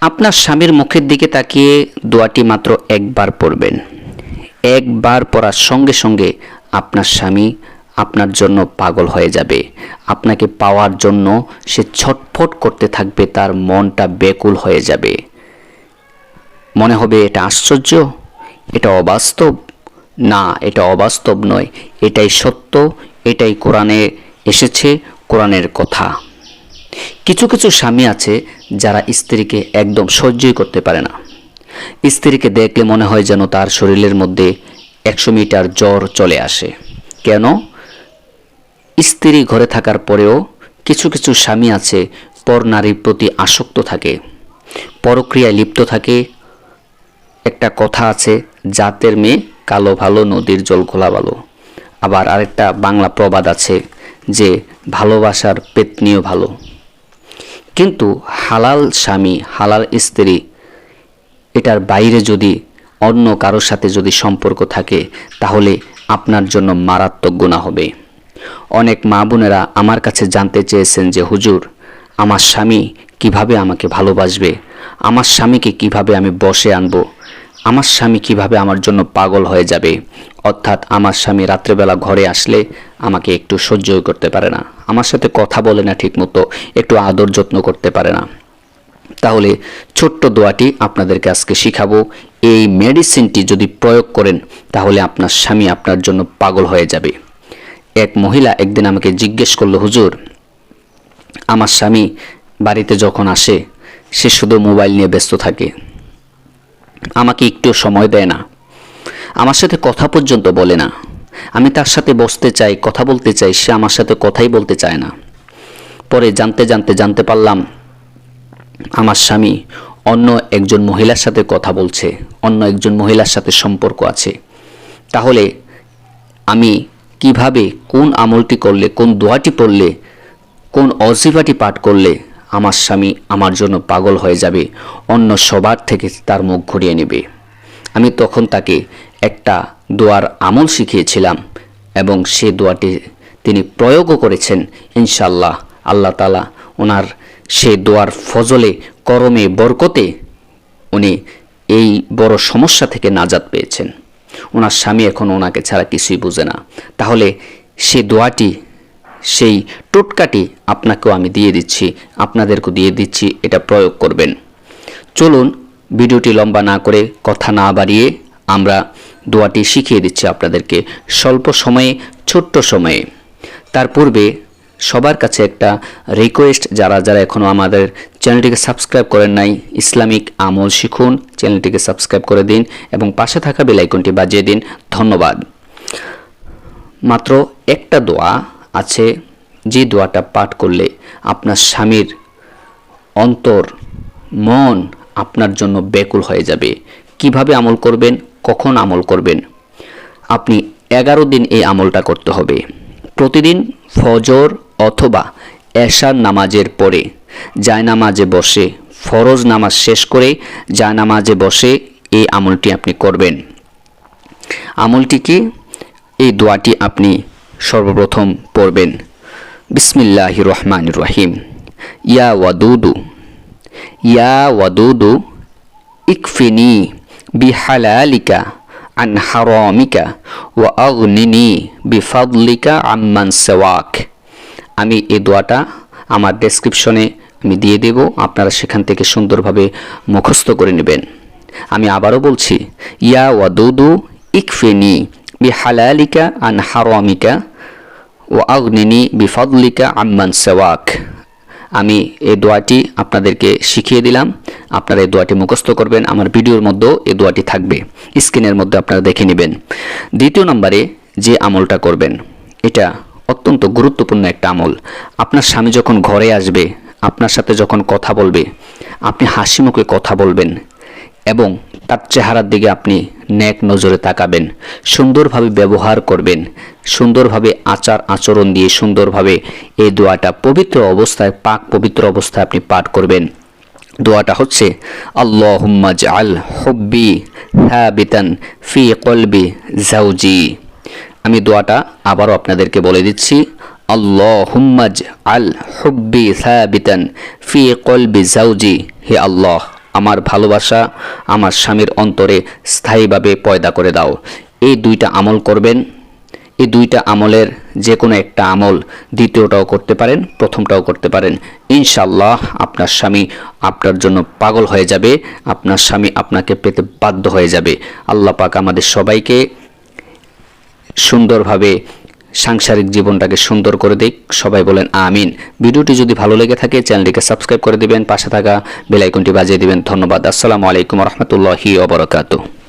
আপনার স্বামীর মুখের দিকে তাকিয়ে দোয়াটি মাত্র একবার পড়বেন। একবার পড়ার সঙ্গে সঙ্গে আপনার স্বামী আপনার জন্য পাগল হয়ে যাবে। আপনাকে পাওয়ার জন্য সে ছটফট করতে থাকবে, তার মনটা বেকুল হয়ে যাবে। মনে হবে এটা আশ্চর্য, এটা অবাস্তব। না, এটা অবাস্তব নয়, এটাই সত্য, এটাই কোরআনে এসেছে, কোরআনের কথা। কিছু কিছু স্বামী আছে যারা স্ত্রীকে একদম সহ্যই করতে পারে না। স্ত্রীকে দেখলে মনে হয় যেন তার শরীরের মধ্যে একশো মিটার জ্বর চলে আসে। কেন? স্ত্রী ঘরে থাকার পরেও কিছু কিছু স্বামী আছে, পর নারীর প্রতি আসক্ত থাকে, পরক্রিয়ায় লিপ্ত থাকে। একটা কথা আছে, জাতের মেয়ে কালো ভালো, নদীর জল খোলা ভালো। আবার আরেকটা বাংলা প্রবাদ আছে যে, ভালোবাসার পেতনিও ভালো। কিন্তু হালাল স্বামী, হালাল স্ত্রী, এটার বাইরে যদি অন্য কারোর সাথে যদি সম্পর্ক থাকে, তাহলে আপনার জন্য মারাত্মক গুণা হবে। অনেক মা বোনেরা আমার কাছে জানতে চেয়েছেন যে, হুজুর, আমার স্বামী কীভাবে আমাকে ভালোবাসবে? আমার স্বামীকে কীভাবে আমি বসে আনব? আমার স্বামী কীভাবে আমার জন্য পাগল হয়ে যাবে? অর্থাৎ আমার স্বামী রাত্রেবেলা ঘরে আসলে আমাকে একটু সহ্যই করতে পারে না। আমার সাথে কথা বলে না ঠিকমতো, একটু আদর যত্ন করতে পারে না। তাহলে ছোট্ট দোয়াটি আপনাদেরকে আজকে শিখাবো। এই মেডিসিনটি যদি প্রয়োগ করেন, তাহলে আপনার স্বামী আপনার জন্য পাগল হয়ে যাবে। এক মহিলা একদিন আমাকে জিজ্ঞেস করল, হুজুর, আমার স্বামী বাড়িতে যখন আসে, সে শুধু মোবাইল নিয়ে ব্যস্ত থাকে। আমাকে একটু সময় দেয় না। আমার সাথে কথা পর্যন্ত বলে না। আমি তার সাথে বসতে চাই, কথা বলতে চাই, সে আমার সাথে কথাই বলতে চায় না। পরে জানতে জানতে জানতে পারলাম, আমার স্বামী অন্য একজন মহিলার সাথে কথা বলছে, অন্য একজন মহিলার সাথে সম্পর্ক আছে। তাহলে আমি কীভাবে, কোন আমলটি করলে, কোন দোয়াটি পড়লে, কোন অজিফাটি পাঠ করলে আমার স্বামী আমার জন্য পাগল হয়ে যাবে, অন্য সবার থেকে তার মুখ ঘুরিয়ে নেবে। আমি তখন তাকে একটা দোয়ার আমল শিখিয়েছিলাম এবং সে দোয়াটি তিনি প্রয়োগও করেছেন ইনশাল্লাহ আল্লাহ তালা ওনার সে দোয়ার ফজলে, করমে, বরকতে উনি এই বড় সমস্যা থেকে নাজাত পেয়েছেন। ওনার স্বামী এখন ওনাকে ছাড়া কিছুই বুঝে না। তাহলে সে দোয়াটি, সেই টোটকাটি আপনাকেও আমি দিয়ে দিচ্ছি, আপনাদেরকেও দিয়ে দিচ্ছি, এটা প্রয়োগ করবেন। চলুন, ভিডিওটি লম্বা না করে কথা না বাড়িয়ে আমরা দোয়াটি শিখিয়ে দিচ্ছি আপনাদেরকে স্বল্প সময়ে, ছোট্ট সময়ে। তার পূর্বে সবার কাছে একটা রিকোয়েস্ট যারা যারা এখনও আমাদের চ্যানেলটিকে সাবস্ক্রাইব করেন নাই, ইসলামিক আমল শিখুন, চ্যানেলটিকে সাবস্ক্রাইব করে দিন এবং পাশে থাকা বেলাইকনটি বাজিয়ে দিন। ধন্যবাদ। মাত্র একটা দোয়া আছে, যে দোয়াটা পাঠ করলে আপনার স্বামীর অন্তর, মন আপনার জন্য ব্যাকুল হয়ে যাবে। কীভাবে আমল করবেন, কখন আমল করবেন? আপনি এগারো দিন এই আমলটা করতে হবে। প্রতিদিন ফজর অথবা এশার নামাজের পরে জায়নামাজে বসে, ফরজ নামাজ শেষ করে জায়নামাজে বসে এই আমলটি আপনি করবেন। আমলটিকে এই দোয়াটি আপনি সর্বপ্রথম পড়বেন। বিসমিল্লাহ রহমান রহিম। ইয়া ওয়াদুদু ইয়া ওয়াদুদু, ইকফিনি। বিহালালিকা আন হারামিকা ওয়া আগনিনি বিফাদলিকা আম্মান সেওয়াক আমি এই দোয়াটা আমার ডেসক্রিপশনে আমি দিয়ে দেব, আপনারা সেখান থেকে সুন্দরভাবে মুখস্থ করে নেবেন। আমি আবারও বলছি, ইয়া ওয়াদুদু ইকফিনি বিহালালিকা আন হারামিকা ও আগ্নিনি বিফদলিকা আম্মান সেওয়াক। আমি এই দোয়াটি আপনাদেরকে শিখিয়ে দিলাম। আপনারা এই দোয়াটি মুখস্থ করবেন। আমার ভিডিওর মধ্যেও এই দোয়াটি থাকবে। স্ক্রিনের মধ্যে আপনারা দেখে নেবেন। দ্বিতীয় নম্বরে যে আমলটা করবেন, এটা অত্যন্ত গুরুত্বপূর্ণ একটা আমল। আপনার স্বামী যখন ঘরে আসবে, আপনার সাথে যখন কথা বলবে, আপনি হাসি মুখে কথা বলবেন এবং তার চেহারার দিকে আপনি ন্যাক নজরে তাকাবেন, সুন্দরভাবে ব্যবহার করবেন, সুন্দরভাবে আচার আচরণ দিয়ে সুন্দরভাবে এই দোয়াটা পবিত্র অবস্থায়, পাক পবিত্র অবস্থায় আপনি পাঠ করবেন। দোয়াটা হচ্ছে, আল্লাহুম্মা জাল হব্বি হাবিতান ফি কলবি জাউজি আমি দোয়াটা আবারও আপনাদেরকে বলে দিচ্ছি, আল্লাহুম্মা আল হুব্বি সাবিতান ফি কলবি জাউজি হে আল্লাহ। আমার ভালোবাসা আমার স্বামীর অন্তরে স্থায়ীভাবে পয়দা করে দাও। এই দুইটা আমল করবেন। এই দুইটা আমলের যে কোনো একটা আমল দ্বিতীয়টাও করতে পারেন, প্রথমটাও করতে পারেন। ইনশাল্লাহ আপনার স্বামী আপনার জন্য পাগল হয়ে যাবে, আপনার স্বামী আপনাকে পেতে বাধ্য হয়ে যাবে। আল্লাহ পাক আমাদের সবাইকে সুন্দরভাবে সাংসারিক জীবনটাকে সুন্দর করে দিক। সবাই বলেন আমিন। ভিডিওটি যদি ভালো লেগে থাকে, চ্যানেলটিকে সাবস্ক্রাইব করে দিবেন। পাশে থাকা বেলাইকনটি বাজিয়ে দিবেন। ধন্যবাদ। আসসালামু আলাইকুম রহমতুল্লাহি ওবরাকাতু